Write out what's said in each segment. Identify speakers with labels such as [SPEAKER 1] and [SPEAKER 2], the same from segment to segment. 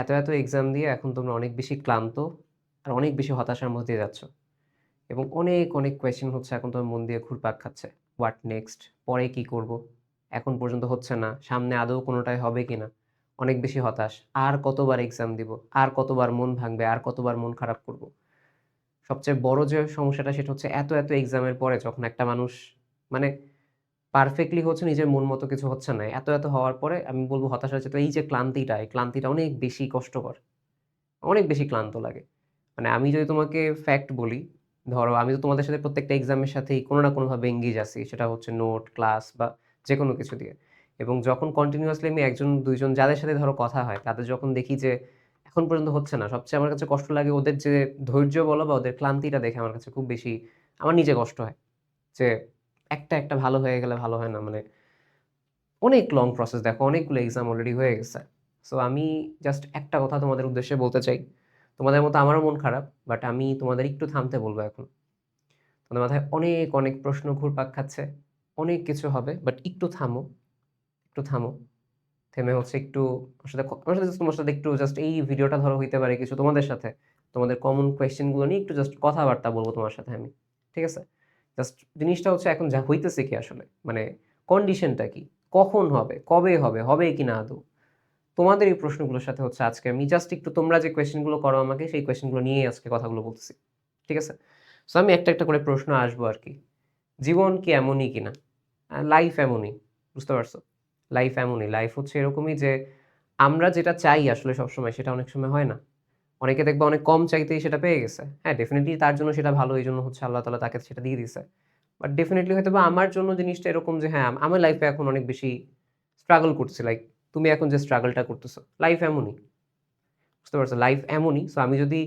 [SPEAKER 1] এত, এত এক্সাম দিয়ে এখন তোমরা অনেক বেশি ক্লান্ত আর অনেক বেশি হতাশার মধ্যে যাচ্ছ। এবং অনেক, অনেক কোয়েশ্চেন হচ্ছে এখন তোমার মন দিয়ে ঘুরপাক খাচ্ছে। What next? পরে কি করব? এখন পর্যন্ত হচ্ছে না। সামনে আদৌ কোনোটাই হবে কিনা? অনেক বেশি হতাশ। আর কতবার এক্সাম দিব? আর কতবার মন ভাঙবে? আর কতবার মন খারাপ করব? সবচেয়ে বড় যে সমস্যাটা সেটা হচ্ছে এত, এত এক্সামের পরে যখন একটা মানুষ মানে পারফেক্টলি হচ্ছে নিজের মন মতো কিছু হচ্ছে না। এত, এত হওয়ার পরে আমি বলব হতাশা হচ্ছে তো এই যে ক্লান্তিটা, এই ক্লান্তিটা অনেক বেশি কষ্টকর। অনেক বেশি ক্লান্ত লাগে। মানে আমি যদি তোমাকে ফ্যাক্ট বলি, ধরো আমি তো তোমাদের সাথে প্রত্যেকটা এক্সামের সাথেই কোনো না কোনোভাবে এনগেজ আছি। সেটা হচ্ছে নোট, ক্লাস বা যে কোনো কিছু দিয়ে। এবং যখন কন্টিনিউয়াসলি আমি একজন দুইজন যাদের সাথে ধরো কথা হয়, তাদের যখন দেখি যে এখন পর্যন্ত হচ্ছে না, সবচেয়ে আমার কাছে কষ্ট লাগে ওদের যে ধৈর্য বলো বা ওদের ক্লান্তিটা দেখে আমার কাছে খুব বেশি আমার নিজে কষ্ট হয়। যে একটা, একটা ভালো হয়ে গেলে ভালো হয় না? মানে অনেক লং প্রসেস দেখো অনেকগুলো এক্সাম অলরেডি হয়ে গেছে। সো আমি জাস্ট একটা কথা তোমাদের উদ্দেশ্যে বলতে চাই। তোমাদের মতো আমারও মন খারাপ। বাট আমি তোমাদের একটু থামতে বলব এখন। তোমাদের মাথায় অনেক, অনেক প্রশ্ন ঘুরপাক খাচ্ছে। অনেক কিছু হবে। বাট একটু থামো, একটু থামো। থেমে হচ্ছে একটু আমার সাথে আমার সাথে তোমার সাথে একটু জাস্ট এই ভিডিওটা ধরো হইতে পারে কিছু তোমাদের সাথে। তোমাদের কমন কোয়েশ্চেনগুলো নিয়ে একটু জাস্ট কথাবার্তা বলব তোমার সাথে আমি। ঠিক আছে? জাস্ট জিনিসটা হচ্ছে এখন যা হইতেছে কি আসলে? মানে কন্ডিশনটা কি? কখন হবে? কবে হবে? হবে কি না আদৌ? তোমাদের এই প্রশ্নগুলোর সাথে হচ্ছে আজকে আমি জাস্ট একটু তোমরা যে কোয়েশ্চেনগুলো করো আমাকে সেই কোয়েশ্চেনগুলো নিয়েই আজকে কথাগুলো বলতেছি। ঠিক আছে? সো আমি একটা, একটা করে প্রশ্ন আসব আর কি জীবন কি এমনই কিনা? আ লাইফ এমনই। বুঝতে পারছ? লাইফ এমনই। লাইফ হচ্ছে এরকমই যে আমরা যেটা চাই আসলে সবসময় সেটা অনেক সময় হয় না। অনেকে দেখবা অনেক কম চাইতেই সেটা পেয়ে গেছে। হ্যাঁ, ডেফিনেটলি তার জন্য সেটা ভালো। এই জন্য হচ্ছে আল্লাহ তাআলা তাকে সেটা দিয়ে দিছে। বাট ডেফিনেটলি হয়তো বা আমার জন্য জিনিসটা এরকম যে হ্যাঁ, আমার লাইফে এখন অনেক বেশি স্ট্রাগল করছে লাইক তুমি এখন যে স্ট্রাগলটা করতেছো। লাইফ এমনই। বুঝতে পারছ? লাইফ এমনই। সো আমি যদি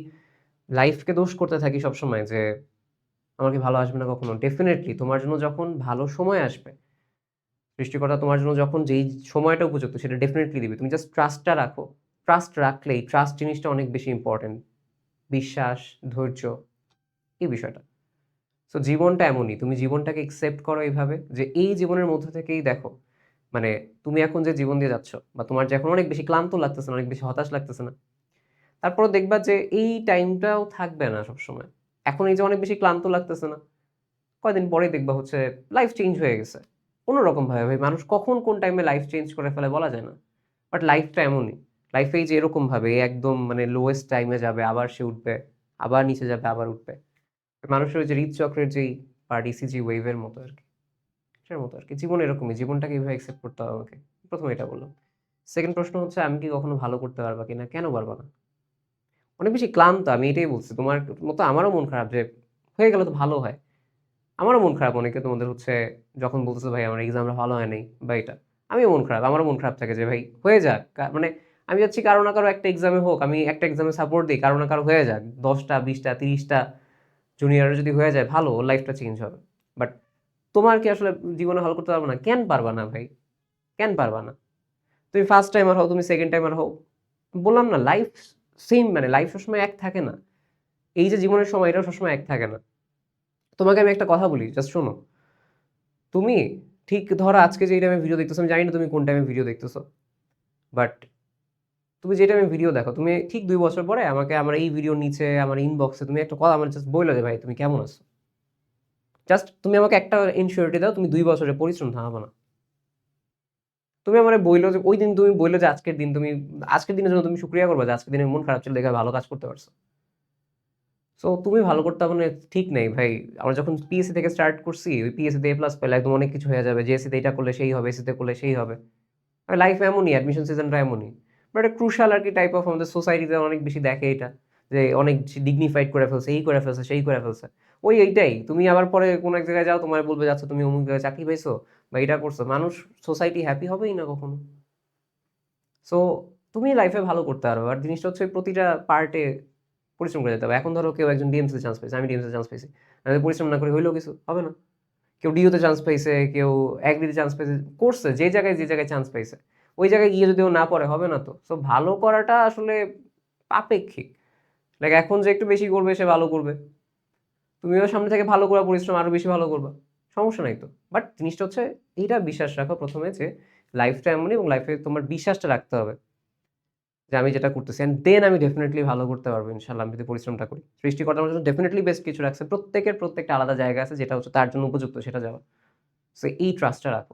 [SPEAKER 1] লাইফকে দোষ করতে থাকি সবসময় যে আমাকে ভালো আসবে না কখনো? ডেফিনেটলি তোমার জন্য যখন ভালো সময় আসবে, সৃষ্টিকর্তা তোমার জন্য যখন যেই সময়টা উপযুক্ত সেটা ডেফিনেটলি দিবে। তুমি জাস্ট ট্রাস্টটা রাখো। ট্রাস্ট রাখলেই ট্রাস্ট জিনিসটা অনেক বেশি ইম্পোর্টেন্ট। বিশ্বাস, ধৈর্য এই বিষয়টা। সো জীবনটা এমনই। তুমি জীবনটাকে একসেপ্ট করো এইভাবে যে এই জীবনের মধ্য থেকেই দেখো মানে তুমি এখন যে জীবন দিয়ে যাচ্ছ বা তোমার যে এখন অনেক বেশি ক্লান্ত লাগতেছে না, অনেক বেশি হতাশ লাগতেছে না। তারপরেও দেখবা যে এই টাইমটাও থাকবে না সবসময়। এখন এই যে অনেক বেশি ক্লান্ত লাগতেছে না। কয়দিন পরে দেখবা হচ্ছে লাইফ চেঞ্জ হয়ে গেছে। কোনরকমভাবে ভাই মানুষ কখন কোন টাইমে লাইফ চেঞ্জ করে ফেলে বলা যায় না। বাট লাইফটা এমনই। লাইফে যে এরকমভাবে একদম মানে লোয়েস্ট টাইমে যাবে, আবার সে উঠবে, আবার নিচে যাবে, আবার উঠবে। মানুষের যে হৃদচক্রের যেই পার্ট ইসিজি ওয়েভ এর মতো আরকি। সেটার মতো আরকি। জীবন এরকমই। জীবনটাকে এভাবে একসেপ্ট করতে হবে আমাকে। ১ম এটা বললাম। সেকেন্ড প্রশ্ন হচ্ছে আমি কি কখনো ভালো করতে পারবা কিনা? কেন পারবা না? অনেক বেশি ক্লান্ত আমি এটাই বলছি। তোমার মতো আমারও মন খারাপ যে হয়ে গেলে তো ভালো হয়। আমারও মন খারাপ অনেকে তোমাদের হচ্ছে যখন বলতেছে ভাই আমার এক্সামটা ভালো হয় নাই বা এটা। আমিও মন খারাপ। আমারও মন খারাপ থাকে যে ভাই হয়ে যাক। মানে আমি চাচ্ছি কারও না কারও একটা এক্সামে হোক। আমি একটা এক্সামে সাপোর্ট দিই কারও না কারও হয়ে যাক। ১০ টা, ২০ টা, ৩০ টা জুনিয়রের যদি হয়ে যায় ভালো লাইফটা চেঞ্জ হবে। বাট তোমার কি আসলে জীবনে হল করতে পারবা না? কেন পারবা না ভাই? কেন পারবা না? তুমি ফার্স্ট টাইমার হও, তুমি সেকেন্ড টাইমার হও। বললাম না লাইফ সেম মানে লাইফ সবসময় এক থাকে না। এই যে জীবনের সময় এটাও সবসময় এক থাকে না। তোমাকে আমি একটা কথা বলি জাস্ট শোনো। তুমি ঠিক ধরো আজকে যে টাইমে ভিডিও দেখতেছো আমি জানি না তুমি কোন টাইমে ভিডিও দেখতেছো। বাট তুমি যেটা আমি ভিডিও দেখো তুমি ঠিক দুই বছর পরে আমাকে আমার এই ভিডিওর নিচে আমার ইনবক্সে তুমি একটা কথা আমার জাস্ট বইলো যে ভাই তুমি কেমন আছো? জাস্ট তুমি আমাকে একটা ইনসিওরিটি দাও তুমি দুই বছরের পরিশ্রম থামাবা না। তুমি আমার বইলো যে ওই দিন তুমি বইলো যে আজকের দিন তুমি আজকের দিনের জন্য তুমি শুকরিয়া করবা যে আজকের দিনে মন খারাপ ছিল দেখে ভালো কাজ করতে পারছ। সো তুমি ভালো করতে পারবা না ঠিক নেই ভাই। আমরা যখন পিএসসি থেকে স্টার্ট করছি ওই পিএসসিতে এ প্লাস পেলে একদম অনেক কিছু হয়ে যাবে। জেএসসিতে এটা করলে সেই হবে, এসসিতে করলে সেই হবে। লাইফ এমনই অ্যাডমিশন সিজনটা এমনই। বাট ক্রুশাল আর কি টাইপ অফ আমাদের সোসাইটিতে অনেক বেশি দেখে এটা। যে অনেক ডিগনিফাইড করে ফেলছে, এই করে ফেলছে, সেই করে ফেলছে। ওই এইটাই। তুমি আবার পরে কোনো এক জায়গায় যাও তোমারে বলবে যে আচ্ছা তুমি অমুক জায়গায় চাকরি পাইছো বা এটা করছ। মানুষ সোসাইটি হ্যাপি হবেই না কখনো। সো তুমি লাইফে ভালো করতে পারবা। আর জিনিসটা হচ্ছে প্রতিটা পার্টে পরিশ্রম করে যেতে হবে। এখন ধরো কেউ একজন ডিএমসিতে চান্স পাইছে। আমি ডিএমসিতে চান্স পাইছি। আমি পরিশ্রম না করে হইলেও কিছু হবে না। কেউ ডিইউতে চান্স পাইছে, কেউ এগ্রিতে চান্স পাইছে। করছে যে জায়গায় যে জায়গায় চান্স পাইছে। ওই জায়গায় গিয়ে যদি না পড়ে, হবে না তো। সো ভালো করাটা আসলে আপেক্ষিক। লাইক এখন যে একটু বেশি করবে, সে ভালো করবে। তুমিও সামনে থেকে ভালো করা পরিশ্রম আরও বেশি ভালো করবা। সমস্যা নাই তো। বাট জিনিসটা হচ্ছে, এইটা বিশ্বাস রাখো প্রথমে যে লাইফটা এমনই এবং লাইফে তোমার বিশ্বাসটা রাখতে হবে। যে আমি যেটা করতেছি অ্যান্ড দেন আমি ডেফিনেটলি ভালো করতে পারব ইনশাল্লাহ আমি যদি পরিশ্রমটা করি সৃষ্টিকর্তার জন্য ডেফিনেটলি বেস্ট কিছু রাখছে প্রত্যেকের প্রত্যেকটা আলাদা জায়গা আছে, যেটা হচ্ছে তার জন্য উপযুক্ত, সেটা যাওয়া সো এই ট্রাস্টটা রাখো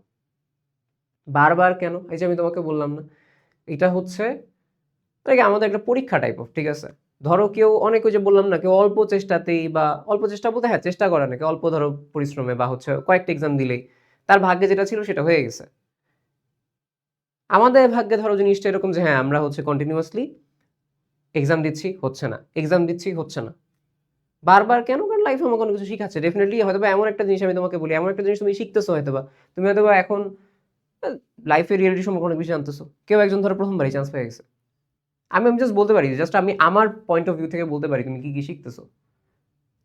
[SPEAKER 1] বারবার কেন? এই যে আমি তোমাকে বললাম না, এটা হচ্ছে like আমাদের একটা পরীক্ষা টাইপ অফ ঠিক আছে? ধরো কেউ, অনেক ওই যে বললাম না, কেউ অল্প চেষ্টাতেই বা অল্প চেষ্টা বলতে হ্যাঁ চেষ্টা করে নাকি অল্প ধরো পরিশ্রমে বা হচ্ছে কয়েকটা এক্সাম দিলেই, তার ভাগ্যে যেটা ছিল সেটা হয়ে গেছে। আমাদের ভাগ্যে ধরো জিনিসটা এরকম যে হ্যাঁ আমরা হচ্ছে কন্টিনিউয়াসলি এক্সাম দিচ্ছি, হচ্ছে না। এক্সাম দিচ্ছি, হচ্ছে না। বারবার কেন? কারণ লাইফে আমাকে অনেক কিছু শিখাচ্ছে। ডেফিনেটলি হয়তো এমন একটা জিনিস আমি তোমাকে বলি, এমন একটা জিনিস তুমি শিখতেছো হয়তো বা তুমি হয়তো এখন লাইফের রিয়েলিটি সম্পর্কে অনেক বেশি জানতেছো। কেউ একজন ধরো প্রথমবারই চান্স পেয়ে গেছে। আমি আমি জাস্ট বলতে পারি জাস্ট আমি আমার পয়েন্ট অফ ভিউ থেকে বলতে পারি তুমি কি কি শিখতেছো।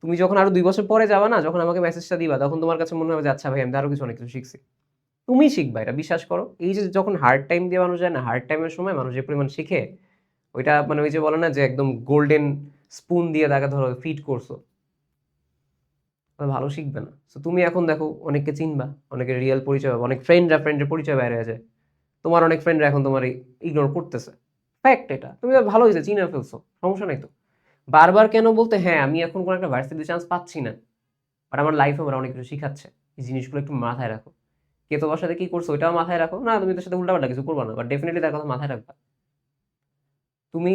[SPEAKER 1] তুমি যখন আরও দুই বছর পরে যাবা না, যখন আমাকে মেসেজটা দিবা, তখন তোমার কাছে মনে হবে যে আচ্ছা ভাই, আমি তো আরও কিছু অনেক কিছু শিখছি। তুমি শিখবা এটা, বিশ্বাস করো। এই যে যখন হার্ড টাইম দিয়ে মানুষ যায় না হার্ড টাইমের সময় মানুষ যে পরিমাণ শিখে, ওইটা মানে ওই যে বলে না যে, একদম গোল্ডেন স্পুন দিয়ে তাকে ধরো ফিট করছ। ভালো শিখবে না তো তুমি এখন দেখো অনেককে চিনবা, অনেকের রিয়েল পরিচয় অনেক ফ্রেন্ডরা ফ্রেন্ডের পরিচয় বাইরে আছে। তোমার অনেক ফ্রেন্ডরা এখন তোমার ইগনোর করতেছে। ফ্যাক্ট এটা। তুমি ভালো হয়েছে, চিনে ফেলছো, সমস্যা নাই তো। বারবার কেন বলতে হ্যাঁ আমি এখন কোনো একটা ভার্সিটি চান্স পাচ্ছি না। বাট আমার লাইফে আমার অনেক কিছু শিখাচ্ছে। এই জিনিসগুলো একটু মাথায় রাখো। কে তোমার সাথে কি করছ, ওইটাও মাথায় রাখো। না, তুমি তার সাথে উল্টাপাল্টা কিছু করবা না বাট ডেফিনেটলি তার কথা মাথায় রাখবা। তুমি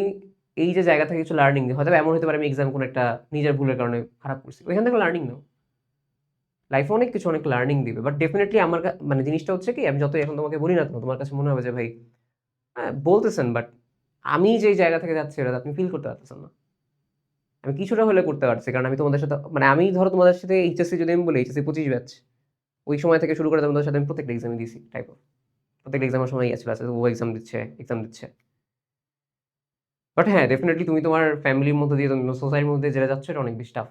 [SPEAKER 1] এই যে জায়গা থেকে কিছু লার্নিং হয়তো এমন হতে পারে আমি এক্সাম কোনো একটা, নিজের ভুলের কারণে খারাপ করছি। ওইখান থেকে লার্নিং নাও। লাইফে অনেক কিছু, অনেক লার্নিং দিবে। বাট ডেফিনেটলি আমার মানে জিনিসটা হচ্ছে কি, আমি যতই এখন তোমাকে বলি না কেন, তোমার কাছে মনে হবে যে, ভাই হ্যাঁ বলতেছেন বাট আমি যেই জায়গা থেকে যাচ্ছি ওটা আপনি ফিল করতে পারতেছেন না। আমি কিছুটা হলে করতে পারছি, কারণ আমি তোমাদের সাথে মানে আমি ধরো তোমাদের সাথে এইচএসসি যদি আমি বলি এইচএসসি পঁচিশ ব্যাচ ওই সময় থেকে শুরু করে তোমাদের সাথে আমি প্রত্যেকটা এক্সামে দিয়েছি টাইপ প্রত্যেকটা এক্সামের সময় আছে আছে ও এক্সাম দিচ্ছে এক্সাম দিচ্ছে। বাট হ্যাঁ ডেফিনেটলি তুমি তোমার ফ্যামিলির মধ্যে দিয়ে সোসাইটির মধ্যে যেটা যাচ্ছ, এটা অনেক বেশি টাফ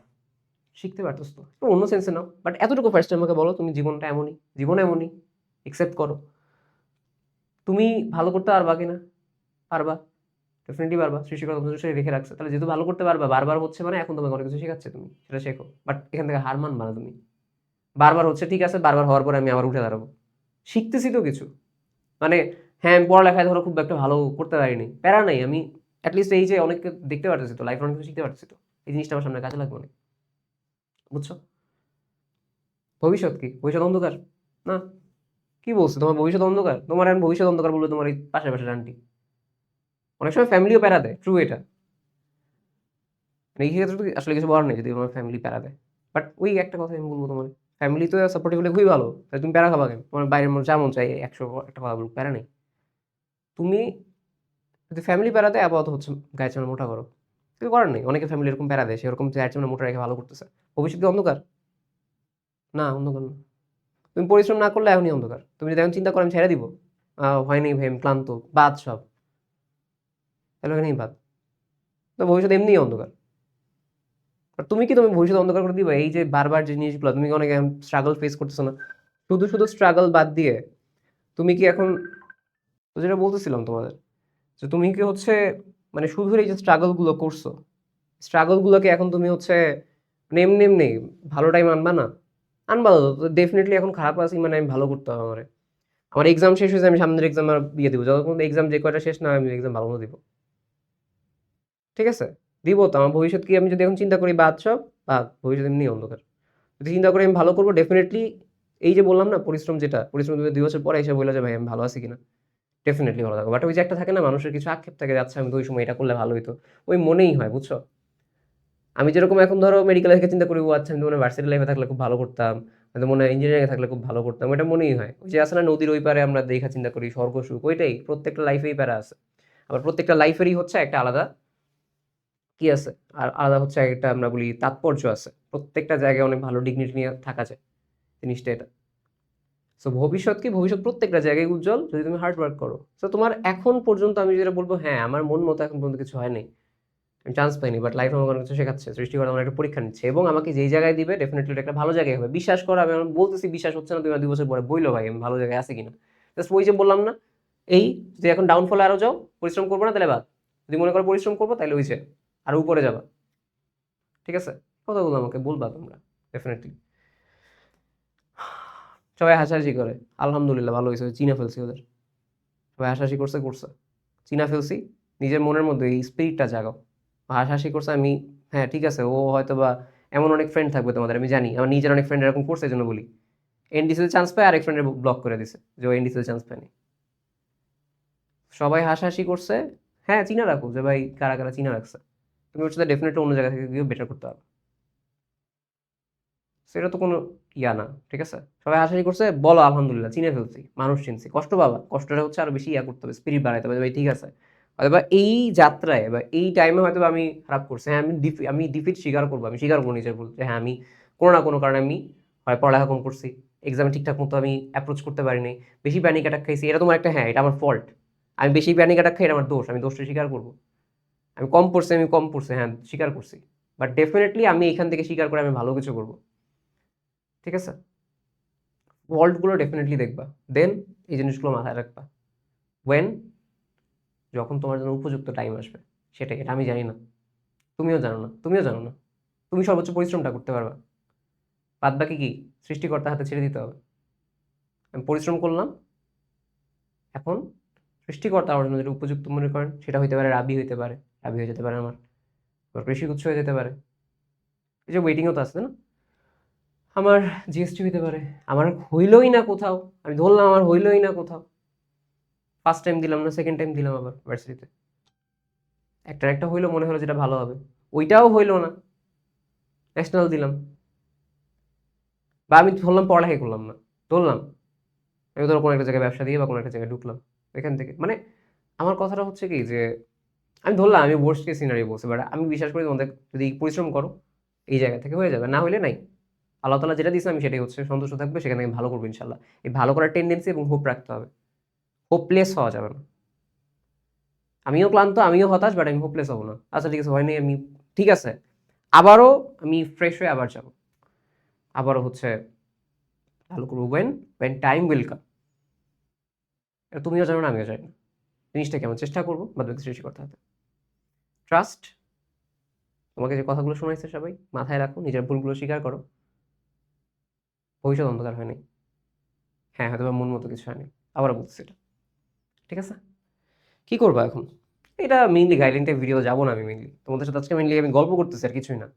[SPEAKER 1] শিখতে পারতেছ। তো অন্য সেন্সে নাও। বাট এতটুকু ফার্স্ট আমাকে বলো, তুমি জীবনটা এমনই, জীবন এমনই একসেপ্ট করো। তুমি ভালো করতে পারবা কিনা? পারবা। ডেফিনেটলি পারবা। সৃষ্টিকর্তা রেখে রাখছে। তাহলে যেহেতু ভালো করতে পারবা, বারবার হচ্ছে মানে এখন তোমাকে অনেক কিছু শেখাচ্ছে তুমি, সেটা শেখো। বাট এখান থেকে হার মানবা না তুমি। বারবার হচ্ছে, ঠিক আছে, বারবার হওয়ার পরে আমি আবার উঠে দাঁড়াবো। শিখতেছি তো কিছু। মানে হ্যাঁ আমি পড়ালেখায় ধরো খুব একটা ভালো করতে পারিনি। প্যারা নাই। আমি অ্যাটলিস্ট এই যে অনেককে দেখতে পারতেছি তো লাইফ অনেক কিছু শিখতে পারতেছি তো। এই জিনিসটা আমার সামনে কাজে লাগবে অনেক। বুঝছ? ভবিষ্যৎ কি? ভবিষ্যৎ অন্ধকার? না? কি বলছো? তোমার ভবিষ্যৎ অন্ধকার? তোমার এখন ভবিষ্যৎ অন্ধকার বলল তোমার এই পাশে পাশের আন্টি অনেক সময় ফ্যামিলিও প্যারা দেয় ট্রু এটা। মানে এই ক্ষেত্রে আসলে কিছু বলার নেই যদি তোমার ফ্যামিলি প্যারা দেয়। বাট ওই একটা কথা আমি বলব তোমার ফ্যামিলি তো সাপোর্টিভ হলে খুবই ভালো। তাই তুমি প্যারা খাবা কেন? তোমার বাইরের মন যা মন চাই একশো একটা কথা বলব প্যারা নেই। তুমি যদি ফ্যামিলি প্যারা দেয়, আপাতত হচ্ছে গায়ে চামড়া মোটা করো। কিছু করার নেই। অনেকে ফ্যামিলি এরকম প্যারা দেয় সেরকম গায়ে চামড়া মোটা রেখে ভালো করতেছে। ভবিষ্যৎ কি অন্ধকার? না অন্ধকার না। তুমি পরিশ্রম না করলে এখনই অন্ধকার। তুমি যদি এখন চিন্তা করো, আমি ছেড়ে দিব। হয়নি ভাই আমি ক্লান্ত, বাদ সব। তাহলে এখানেই বাদ। তো ভবিষ্যৎ এমনিই অন্ধকার। আর তুমি কি তুমি ভবিষ্যৎ অন্ধকার করে দিবা? এই যে বারবার যে জিনিসগুলো, তুমি কি অনেক স্ট্রাগল ফেস করতেছো না? শুধু শুধু স্ট্রাগল বাদ দিয়ে তুমি কি এখন, তো যেটা বলতেছিলাম তোমাদের, যে তুমি কি হচ্ছে মানে শুধু এই যে স্ট্রাগলগুলো করছ স্ট্রাগলগুলোকে এখন তুমি হচ্ছে এমনি এমনি ভালো টাইম আনবা না। আনবা তো ডেফিনেটলি এখন খারাপ আছি মানে আমি ভালো করতে হবে আমার। আমার এক্সাম শেষ হয়েছে, আমি সামনের এক্সাম আর দিয়ে দিব। যতক্ষণ এক্সাম যে কয়টা শেষ না আমি এক্সাম ভালো মতো দিব। ঠিক আছে? দিব তো, আমার ভবিষ্যৎ কি আমি যদি এখন চিন্তা করি, বাদ সব, বাদ, ভবিষ্যৎ এমনি অন্ধকার। যদি চিন্তা করি, আমি ভালো করব ডেফিনেটলি এই যে বললাম না, পরিশ্রম যেটা, পরিশ্রম দুই বছর পরে এসে বললে যে ভাই, আমি ভালো আছি কিনা? ডেফিনেটলি ভালো থাকব। বাট ওই যে একটা থাকে না, মানুষের কিছু আক্ষেপ থাকে যাচ্ছে আমি তো ওই সময় এটা করলে ভালো হইতো। ওই মনেই হয়, বুঝছ? আমি যেরকম এখন ধরো মেডিকেল থেকে চিন্তা করি, ও আচ্ছা আমি মনে ভার্সিটি লাইফে থাকলে খুব ভালো করতাম হয়তো মনে হয় ইঞ্জিনিয়ারিংয়ে থাকলে খুব ভালো করতাম, এটা মনেই হয়। ওই যে আছে না নদীর ওই পারে আমরা দেখা চিন্তা করি, স্বর্গ, সুখ, ওইটাই প্রত্যেকটা লাইফেই প্যারা আছে। আবার প্রত্যেকটা লাইফেরই হচ্ছে একটা আলাদা কি আছে, আর আলাদা হচ্ছে একটা আমরা বলি তাৎপর্য আছে। প্রত্যেকটা জায়গায় অনেক ভালো ডিগনিটি নিয়ে থাকা যায় জিনিসটা এটা। সো ভবিষ্যৎ কি? ভবিষ্যৎ প্রত্যেকটা জায়গায় উজ্জ্বল, যদি তুমি হার্ড ওয়ার্ক করো। সো তোমার এখন পর্যন্ত আমি যেটা বলব হ্যাঁ আমার মন মতো এখন পর্যন্ত কিছু হয়নি আমি চান্স পাইনি বাট লাইফ আমাকে অনেক কিছু শেখাচ্ছে সৃষ্টিকর্তা আমার একটা পরীক্ষা নিচ্ছে, এবং আমাকে যেই জায়গায় দিবে ডেফিনেটলি একটা ভালো জায়গায় হবে। বিশ্বাস করো, আমি আমার বলতেছি বিশ্বাস হচ্ছে না, তুমি দুই বছর পরে বইলো ভাই, আমি ভালো জায়গায় আছি কিনা। জাস্ট ওই যে বললাম না, এই যদি এখন ডাউনফলে আরও যাও, পরিশ্রম করব না, তাহলে বাদ। যদি মনে করো পরিশ্রম করব, তাহলে ওই যে আরও উপরে যাবা। ঠিক আছে? কথাগুলো আমাকে, বলবা তোমরা ডেফিনেটলি সবাই হাসাহাসি করে। আলহামদুলিল্লাহ, ভালো হয়েছে, চিনা ফেলছি ওদের। সবাই হাসাহাসি করছে করছে। চিনা ফেলছি, নিজের মনের মধ্যে এই স্পিরিটটা জাগাও। হাসাহাসি করছে, আমি হ্যাঁ ঠিক আছে, ও হয়তো বা এমন অনেক ফ্রেন্ড থাকবে তোমাদের, আমি জানি, আমার নিজের অনেক ফ্রেন্ড এরকম করছে এই জন্য বলি এনডিসিতে চান্স পায়, আরেক ফ্রেন্ডের ব্লক করে দিছে, যে ও এনডিসিতে চান্স পায়নি। সবাই হাসাহাসি করছে হ্যাঁ চিনা রাখো, যে ভাই কারা কারা চিনা রাখছে। তুমি ওর সাথে ডেফিনেটলি অন্য জায়গা থেকে গিয়ে বেটার করতে হবে সেটা তো কোনো ইয়া না, ঠিক আছে? সবাই হাসাহাসি করছে, বলো আলহামদুলিল্লাহ, চিনে ফেলছি, মানুষ চিনছি, কষ্ট পাবা, কষ্টটা হচ্ছে আরও বেশি ইয়া করতে হবে স্পিরিট বাড়াইতে হবে ভাই ঠিক আছে। অথবা এই যাত্রায় বা এই টাইমে হয়তো আমি খারাপ করছি। হ্যাঁ আমি ডিফি আমি ডিফিট স্বীকার করব, আমি স্বীকার করব নিজের ভুল। যে হ্যাঁ আমি কোনো না কোনো কারণে আমি, হয় পড়ালেখা কম করছি এক্সামে ঠিকঠাক মতো আমি অ্যাপ্রোচ করতে পারিনি বেশি প্যানিক অ্যাটাক খাইছি, এটা তোমার একটা হ্যাঁ এটা আমার ফল্ট আমি বেশি প্যানিক অ্যাটাক খাই, এটা আমার দোষ, আমি দোষটা স্বীকার করব। আমি কম পড়ছি, আমি কম পড়ছি হ্যাঁ স্বীকার করছি। বাট ডেফিনেটলি আমি এখান থেকে স্বীকার করে আমি ভালো কিছু করব। ঠিক আছে? ফল্টগুলো ডেফিনেটলি দেখবা। দেন এই জিনিসগুলো মাথায় রাখবা। ওয়েন যখন তোমার জন্য উপযুক্ত টাইম আসবে, সেটাই এটা। আমি জানি না। তুমিও জানো না। তুমিও জানো না। তুমি সর্বোচ্চ পরিশ্রমটা করতে পারবা। বাদ বাকি কি? সৃষ্টিকর্তার হাতে ছেড়ে দিতে হবে। আমি পরিশ্রম করলাম। এখন সৃষ্টিকর্তা আমার জন্য যেটা উপযুক্ত মনে করেন, সেটা হইতে পারে রাবি হইতে পারে। রাবি হয়ে যেতে পারে আমার। আবার কৃষি গুচ্ছ হয়ে যেতে পারে। এই যে ওয়েটিংও তো আছে না? আমার জিএসটি হইতে পারে। আমার হইলই না কোথাও। আমি ধরলাম আমার হইলই না কোথাও। ফার্স্ট টাইম দিলাম না সেকেন্ড টাইম দিলাম আবার ভার্সিটিতে একটা একটা হইল, মনে হলো যেটা ভালো হবে। ওইটাও হইল না। ন্যাশনাল দিলাম। বা আমি ধরলাম পড়ালেখাই করলাম না, ধরলাম। আমি ধরো কোনো একটা জায়গায় ব্যবসা দিয়ে বা কোনো একটা জায়গায় ঢুকলাম, এখান থেকে। মানে আমার কথাটা হচ্ছে কি যে, আমি ধরলাম, আমি ওয়ার্স্ট কেস সিনারি বলছি বাট আমি বিশ্বাস করি তোমাদের, যদি পরিশ্রম করো, এই জায়গা থেকে হয়ে যাবে। না হলে নাই। আল্লাহ তালা যেটা দিয়েছে আমি সেটাই হচ্ছে সন্তুষ্ট থাকবে, সেখানে আমি ভালো করব ইনশাল্লাহ এই ভালো করার টেন্ডেন্সি এবং হোপ রাখতে হবে। হোপলেস হওয়া যাবে না। আমিও ক্লান্ত, আমিও হতাশ বাট আমি হোপলেস হব না। আচ্ছা ঠিক আছে হয়নি আমি ঠিক আছে। আবারও আমি ফ্রেশ হয়ে আবার যাব। আবারও হচ্ছে ভালো করব। When when time will come তুমিও জানো না, আমিও জানি না। জিনিসটা কেমন চেষ্টা করব বাদ বাকি সৃষ্টি করতে হবে। ট্রাস্ট তোমাকে যে কথাগুলো শোনাইছে সবাই, মাথায় রাখো, নিজের ভুলগুলো স্বীকার করো। ভবিষ্যৎ অন্ধকার হয়নি হ্যাঁ হয়তো মন মতো কিছু হয়নি আবারও বলছি এটা। ঠিক আছে? কি করব এখন? এটা মেইনলি গাইডলাইনটা ভিডিও যাব না আমি মেইনলি তোমাদের সাথে আজকে মেইনলি আমি গল্প করতেছি আর কিছুই না।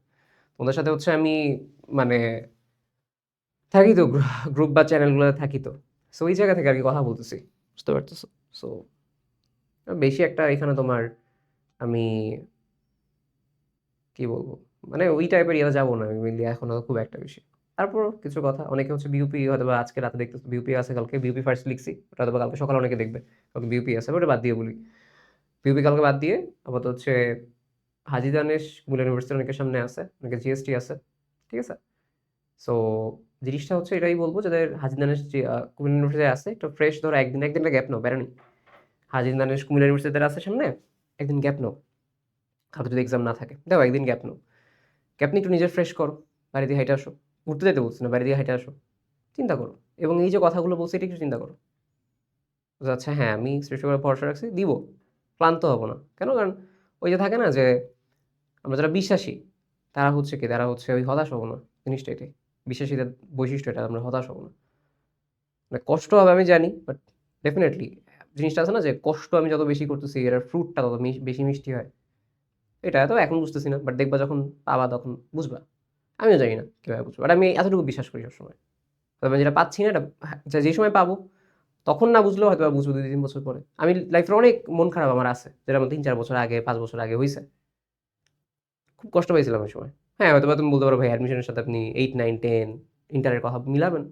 [SPEAKER 1] তোমাদের সাথে হচ্ছে আমি মানে থাকি তো গ্রুপ বা চ্যানেলগুলো থাকি তো। সো ওই জায়গা থেকে আর কি কথা বলতেছি। বুঝতে পারতেছো? সো বেশি একটা এখানে তোমার আমি কি বলব? মানে ওই টাইপের ইয়ে যাব না আমি মেনলি এখনও খুব একটা বেশি। তারপর কিছু কথা, অনেকে হচ্ছে বিউপি হয়তো বা আজকে রাতে দেখতেছো বিউপি আছে কালকে বিউপি ফার্স্ট লিখছি ওটা হয়তো কালকে সকালে অনেকে দেখবে, কালকে বিউপি আছে ওটা বাদ দিয়ে বলি। বিউপি কালকে বাদ দিয়ে আপাতত হচ্ছে হাজি দানেশ কুমিল্লা ইউনিভার্সিটির অনেকের সামনে আছে, অনেকে জিএসটি আছে, ঠিক আছে? সো জিনিসটা হচ্ছে এটাই বলব, যাদের হাজি দানেশ কুমিল্লা ইউনিভার্সিটি আছে, একটু ফ্রেশ ধরো, একদিন একদিনটা গ্যাপ নাও বেড়ানি হাজি দানেশ কুমিল্লা ইউনিভার্সিটিতে আছে সামনে, একদিন গ্যাপ নাও। কালকে যদি এক্সাম না থাকে, দেখো একদিন গ্যাপ নাও। গ্যাপ নিয়ে একটু নিজের ফ্রেশ করো বাড়ি দিয়ে হাইটে আসো। ঘুরতে যেতে বলছি না বাড়ি দিয়ে হাইটে আসো। চিন্তা করো। এবং এই যে কথাগুলো বলছি, এটা একটু চিন্তা করো। আচ্ছা হ্যাঁ আমি সৃষ্টি করে ভরসা রাখছি, দিব। ক্লান্ত হব না। কেন? কারণ ওই যে থাকে না যে, আমরা যারা বিশ্বাসী, তারা হচ্ছে কি, তারা হচ্ছে ওই হতাশ হব না, জিনিসটা এটাই। বিশ্বাসীদের বৈশিষ্ট্য এটা, আমরা হতাশ হব না। মানে কষ্ট হবে আমি জানি বাট ডেফিনেটলি জিনিসটা আছে না যে, কষ্ট আমি যত বেশি করতেছি, এর ফ্রুটটা তত বেশি মিষ্টি হয়। এটা তো এখন বুঝতেছি না বাট দেখবা যখন, পাবা তখন, বুঝবা। আমিও জানি না কীভাবে বুঝব। বাট আমি এতটুকু বিশ্বাস করি সবসময়। তবে যেটা পাচ্ছি না, এটা যে- সময় পাবো, তখন না বুঝলেও হয়তো বুঝব দুই তিন বছর পরে। আমি লাইফের অনেক মন খারাপ আমার আছে, যেটা আমার তিন চার বছর আগে, পাঁচ বছর আগে হয়েছে খুব কষ্ট পাইছিলাম ওই সময়। হ্যাঁ হয়তো তুমি বলতে পারো, ভাই অ্যাডমিশনের সাথে আপনি এইট নাইন টেন ইন্টারের কথা মিলাবেন।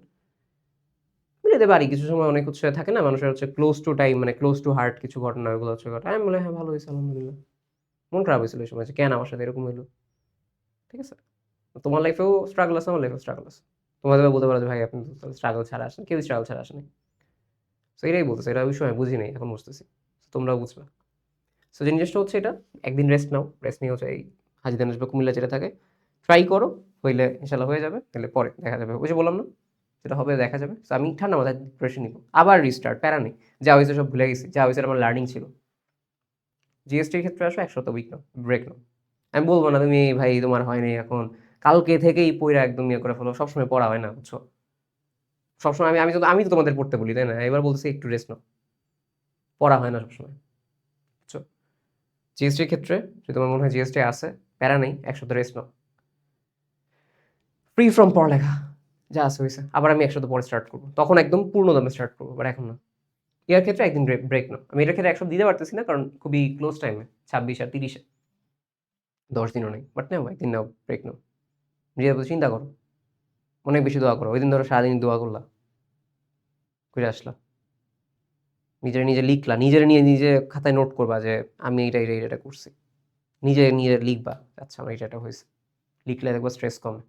[SPEAKER 1] মিলাতে পারি। কিছু সময় অনেক হচ্ছে থাকে না, মানুষের হচ্ছে ক্লোজ টু টাইম মানে ক্লোজ টু হার্ট কিছু ঘটনা, ওইগুলো হচ্ছে ঘটনা আমি বলে হ্যাঁ ভালো হয়েছে, আলহামদুলিল্লাহ। মন খারাপ হয়েছিল ওই সময় কেন আমার সাথে এরকম হইল? ঠিক আছে? তোমার লাইফেও স্ট্রাগল আছে, আমার লাইফেও স্ট্রাগল আছে। তোমাদের বলতে পারো যে, ভাই, আপনি স্ট্রাগল ছাড়া আসেন কেউ স্ট্রাগল ছাড়া আসেনি সো এটাই বলতেছে এটা ওই বুঝি নাই, এখন বুঝতেছি। তোমরাও বুঝবে। সো জিনিসটা হচ্ছে এটা, একদিন রেস্ট নাও রেস্ট নিয়ে হচ্ছে এই হাজিদান আসবে কুমিল্লা যেটা থাকে ট্রাই করো, হইলে ইনশাল্লাহ হয়ে যাবে, তাহলে পরে দেখা যাবে। ওই যে বললাম না সেটা হবে দেখা যাবে। So, আমি ঠান্ডা মাথায় প্রিপারেশন নিব। আবার রিস্টার্ট প্যারা নেই। যা হয়েছে সব ভুলে গেছি, যা হয়েছে আমার লার্নিং ছিল। জিএসটির ক্ষেত্রে আসো একশত উইক নাও ব্রেক নাও। আমি বলব না, তুমি, ভাই, তোমার হয়নি এখন কালকে থেকেই পড়া একদম ইয়ে করে ফেলো। সবসময় পড়া হয় না, বুঝছ? সবসময় আমি আমি তো আমি তো তোমাদের পড়তে বলি, তাই না? এবার বলতেছি একটু রেস্ট নাও। পড়া হয় না সবসময়, বুঝছ? জিএসটির ক্ষেত্রে, যদি তোমার মনে হয় জিএসটি আছে, প্যারা নেই এক সপ্তাহ রেস্ট নাও। ফ্রি ফ্রম পড়ালেখা, যা আছে হয়েছে আবার আমি এক সপ্তাহ পরে স্টার্ট করব। তখন একদম পূর্ণ দামে স্টার্ট করব বাট এখন না। ইয়ার ক্ষেত্রে একদিন ব্রেক নাও। আমি এটার ক্ষেত্রে এক সপ্তাহ দিতে পারতেছি না, কারণ খুবই ক্লোজ টাইমে ছাব্বিশ আর তিরিশে। দশ দিনও নেই বাট নাও, একদিন নাও ব্রেক নাও। নিজের প্রতি চিন্তা করো। অনেক বেশি দোয়া করো। ওই দিন ধরো সারাদিন দোয়া করলা। করে আসলা। নিজের নিজে লিখলা। নিজের নিয়ে নিজে খাতায় নোট করবা যে, আমি এটা এটা এটা করছি। নিজে নিজে লিখবা আচ্ছা আমার এটা এটা হয়েছে। লিখলে দেখব স্ট্রেস কমে।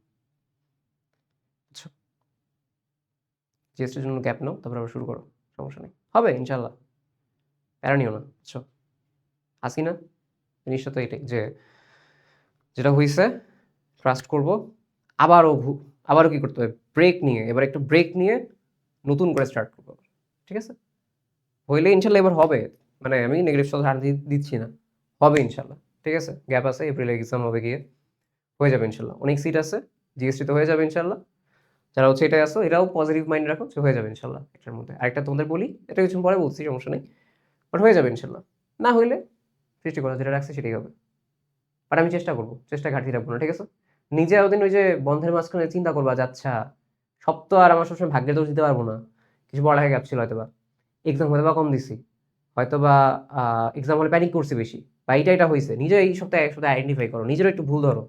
[SPEAKER 1] জিএসটির জন্য গ্যাপ নাও, তারপর আবার শুরু করো। সমস্যা নেই। হবে ইনশাল্লাহ প্যারা নিও না আচ্ছা আসি না, জিনিসটা তো এটাই যে, যেটা হয়েছে ট্রাস্ট করব। আবারও আবারও কি করতে হবে? ব্রেক নিয়ে, এবার একটু ব্রেক নিয়ে নতুন করে স্টার্ট করব। ঠিক আছে? হইলে ইনশাল্লাহ এবার হবে। মানে আমি নেগেটিভ শব্দ হার দিচ্ছি না। হবে ইনশাল্লাহ। ঠিক আছে? গ্যাপ আছে এপ্রিলে এক্সাম হবে গিয়ে। হয়ে যাবে ইনশাল্লাহ। অনেক সিট আছে। জিএসটি তো হয়ে যাবে ইনশাল্লাহ। যারা হচ্ছে এটাই আসো এরাও পজিটিভ মাইন্ড রাখো, যে হয়ে যাবে ইনশাল্লাহ এটার মধ্যে। আরেকটা তোমাদের বলি এটা কিছু পরে বলছি, সমস্যা নেই। বাট হয়ে যাবে ইনশাল্লাহ। না হইলে সৃষ্টি করা যেটা রাখছে সেটাই হবে। বাট আমি চেষ্টা করব। চেষ্টা ঘাটতি রাখব না। ঠিক আছে? নিজে ওদিন ওই যে বন্ধের মাঝখানে চিন্তা করবা, যে আচ্ছা সব তো আর আমার সবসময় ভাগ্যের দোষ দিতে পারব না। কিছু পড়ালেখা গ্যাপ ছিল হয়তো বা এক্সাম হয়তো বা কম দিছি। হয়তো বা এক্সাম হলে প্যানিক করছি বেশি। বা এইটা এটা হয়েছে নিজে এই সপ্তাহে এক সপ্তাহে আইডেন্টিফাই করো। নিজেরও একটু ভুল ধরো।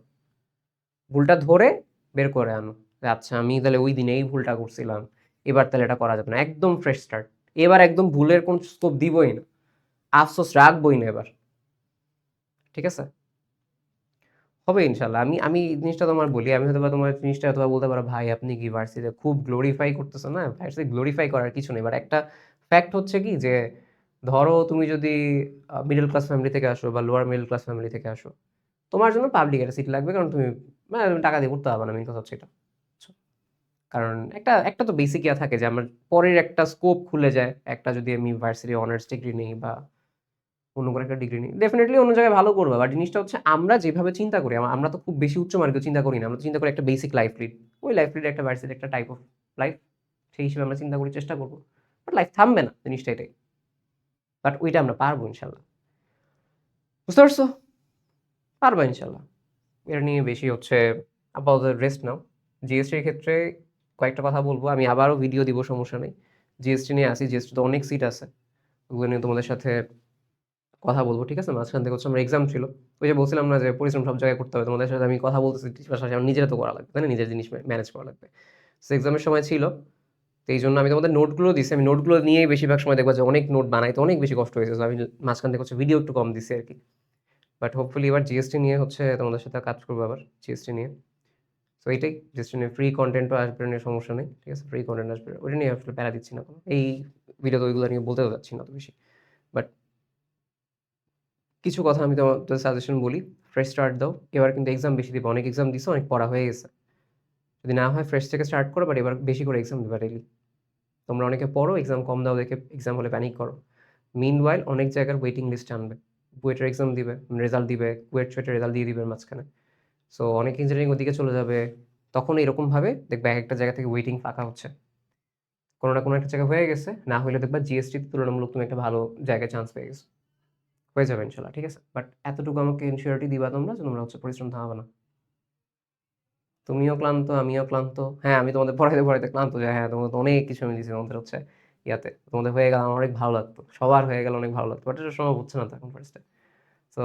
[SPEAKER 1] ভুলটা ধরে বের করে আনো। আচ্ছা আমি তাহলে ওই দিনে এই ভুলটা করছিলাম। এবার তাহলে এটা করা যাবে না। একদম ফ্রেশ স্টার্ট এবার একদম ভুলের কোন স্কোপ দিবই না। আফসোস রাখবই না এবার। ঠিক আছে? হবে ইনশাল্লাহ। আমি আমি জিনিসটা তোমার বলি, আমি হয়তো বা তোমার জিনিসটা হয়তো বলতে পারো, ভাই, আপনি কি ভার্সিতে খুব গ্লোরিফাই করতেছো না? ভার্সিটি গ্লোরিফাই করার কিছু নেই। বাট একটা ফ্যাক্ট হচ্ছে কি যে, ধরো তুমি যদি মিডল ক্লাস ফ্যামিলি থেকে আসো বা লোয়ার মিডল ক্লাস ফ্যামিলি থেকে আসো, তোমার জন্য পাবলিক একটা সিট লাগবে কারণ তুমি মানে তুমি টাকা দিয়ে পড়তে হবে না মেন কথা হচ্ছে এটা। কারণ একটা একটা তো বেসিক ইয়া থাকে যে, আমার পরের একটা স্কোপ খুলে যায়। একটা যদি আমি ভার্সিটি অনার্স ডিগ্রি নেই বা অন্য কোনো একটা ডিগ্রি নেই। ডেফিনেটলি অন্য জায়গায় ভালো করবে। বাট জিনিসটা হচ্ছে আমরা যেভাবে চিন্তা করি আমরা তো খুব বেশি উচ্চ মার্গেও চিন্তা করি না। আমরা চিন্তা করি একটা বেসিক লাইফ লিড ওই লাইফ লিড একটা ভার্সিটি একটা টাইপ অফ লাইফ সেই হিসেবে আমরা চিন্তা করি চেষ্টা করব। বাট লাইফ থামবে না, জিনিসটা এটাই। বাট ওইটা আমরা পারব ইনশাল্লাহ। বুঝতে পারছ? পারব ইনশাল্লাহ। এটা নিয়ে বেশি হচ্ছে আপাতত রেস্ট নাও। জিএসটির ক্ষেত্রে কয়েকটা কথা বলব। আমি আবারও ভিডিও দিব, সমস্যা নেই। জিএসটি নিয়ে আসি। জিএসটি তো অনেক সিট আছে। ওগুলো নিয়ে তোমাদের সাথে কথা বলব, ঠিক আছে? মাঝখান থেকে হচ্ছে আমার এক্সাম ছিল। ওই যে বলছিলাম না যে পরিশ্রম সব জায়গায় করতে হবে, তোমাদের সাথে আমি কথা বলতেছি পাশাপাশি আমার নিজেরা তো করা লাগবে, তাই না? নিজের জিনিস ম্যানেজ করা লাগবে। সো এক্সামের সময় ছিল, তো এই জন্য আমি তোমাদের নোটগুলো দিছি। আমি নোটগুলো নিয়েই বেশিরভাগ সময় দেখব যে অনেক নোট বানাইতে অনেক বেশি কষ্ট হয়েছে। আমি মাঝখান থেকে হচ্ছে ভিডিও একটু কম দিছি আর কি। বাট হোপফুলি এবার জিএসটি নিয়ে হচ্ছে তোমাদের সাথে কাজ করব আবার জিএসটি নিয়ে। সো এইটাই জিএসটি নিয়ে ফ্রি কন্টেন্টও আসবে নিয়ে সমস্যা নেই, ঠিক আছে? ফ্রি কন্টেন্ট আসবে ওইটা নিয়ে আসলে প্যারা দিচ্ছি না কোনো। এই ভিডিওতে ওইগুলো নিয়ে বলতে যাচ্ছি না তো বেশি। বাট কিছু কথা আমি তোমাদের সাজেশন বলি। ফ্রেশ স্টার্ট দাও। এবার কিন্তু এক্সাম বেশি দিবে। অনেক এক্সাম দিছো, অনেক পড়া হয়ে গেছে। যদি না হয় ফ্রেশ থেকে স্টার্ট করো বাট এবার বেশি করে এক্সাম দিবা ডেলি তোমরা অনেকে পড়ো এক্সাম কম দাও দেখে এক্সাম হলে প্যানিক করো। মিন ওয়াইল অনেক জায়গার ওয়েটিং লিস্ট আনবে। বুয়েটের এক্সাম দিবে রেজাল্ট দিবে কুয়েট চুয়েটের রেজাল্ট দিয়ে দিবে মাঝখানে। সো অনেক ইঞ্জিনিয়ারিং ওদিকে চলে যাবে। তখন এরকমভাবে দেখবে এক একটা জায়গা থেকে ওয়েটিং ফাঁকা হচ্ছে। কোনো না কোনো একটা জায়গা হয়ে গেছে। না হলে দেখবা জিএসটি তুলনামূলক তুমি একটা ভালো জায়গায় চান্স পেয়ে গেছো। হয়ে যাবে ইনশাল্লাহ, ঠিক আছে? বাট এতটুকু আমাকে ইনসিওরিটি দিবা তোমরা যে তোমরা হচ্ছে পরিশ্রম থামাবে না। তুমিও ক্লান্ত, আমিও ক্লান্ত। হ্যাঁ আমি তোমাদের পড়াইতে পড়াইতে ক্লান্ত যে হ্যাঁ তোমাদের অনেক কিছু আমি দিয়েছি তোমাদের হচ্ছে ইয়াতে। তোমাদের হয়ে গেল, আমার অনেক ভালো লাগতো। সবার হয়ে গেল অনেক ভালো লাগতো বাট এটা সম্ভব হচ্ছে না তখন ফার্স্টে সো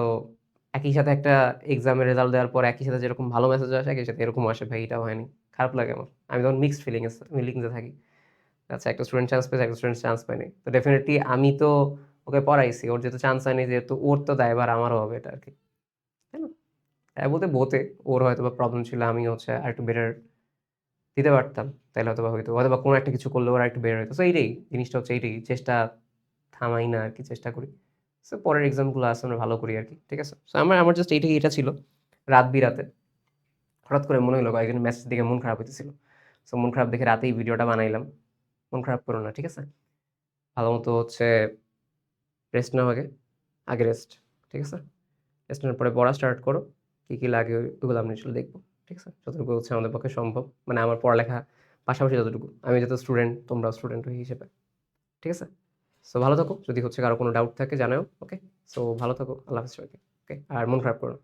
[SPEAKER 1] একই সাথে একটা এক্সামের রেজাল্ট দেওয়ার পর একই সাথে যেরকম ভালো মেসেজ আসে, একই সাথে এরকম আসে, ভাই, এটাও হয়নি। খারাপ লাগে আমার। আমি তখন মিক্সড ফিলিং ফিলিংসে থাকি। আচ্ছা একটা স্টুডেন্ট চান্স পেয়েছে, একটা স্টুডেন্ট চান্স পায়নি তো ডেফিনেটলি আমি তো ওকে পড়াইছি, ওর যেহেতু চান্স হয়নি, যেহেতু ওর তো দায়ভার আমারও হবে এটা আর কি তাই না? তাই বলতে বোতে ওর হয়তো বা প্রবলেম ছিল, আমি হচ্ছে আর একটু বেটার দিতে পারতাম তাহলে হয়তো বা হয়তো হয়তো বা কোনো একটা কিছু করলে ওরা একটু বেটার হতো সো এইটাই, জিনিসটা হচ্ছে এইটাই, চেষ্টা থামাই না আর কি চেষ্টা করি। সো পরের এক্সামগুলো আছে, আমরা ভালো করি আর কি ঠিক আছে? সো আমার আমার জাস্ট এইটাই এটা ছিল, রাত বিরাতে। হঠাৎ করে মনে হলো কয়েকজন মেসেজ দেখে মন খারাপ হইতেছিল। সো মন খারাপ দেখে রাতেই ভিডিওটা বানাইলাম। মন খারাপ করো না, ঠিক আছে? ভালো মতো হচ্ছে রেস্ট নাও আগে আগে রেস্ট ঠিক আছে? রেস্ট নেওয়ার পরে পড়া স্টার্ট করো, কী কী লাগে ওইগুলো আমি চলে দেখব, ঠিক আছে? যতটুকু হচ্ছে আমাদের পক্ষে সম্ভব মানে আমার পড়ালেখা পাশাপাশি যতটুকু, আমি যত স্টুডেন্ট তোমরা স্টুডেন্ট হিসেবে, ঠিক আছে? সো ভালো থাকো, যদি হচ্ছে কারও কোনো ডাউট থাকে জানাও ওকে সো ভালো থাকো, আল্লাহ হাফিজ ওকে আর মন খারাপ করো।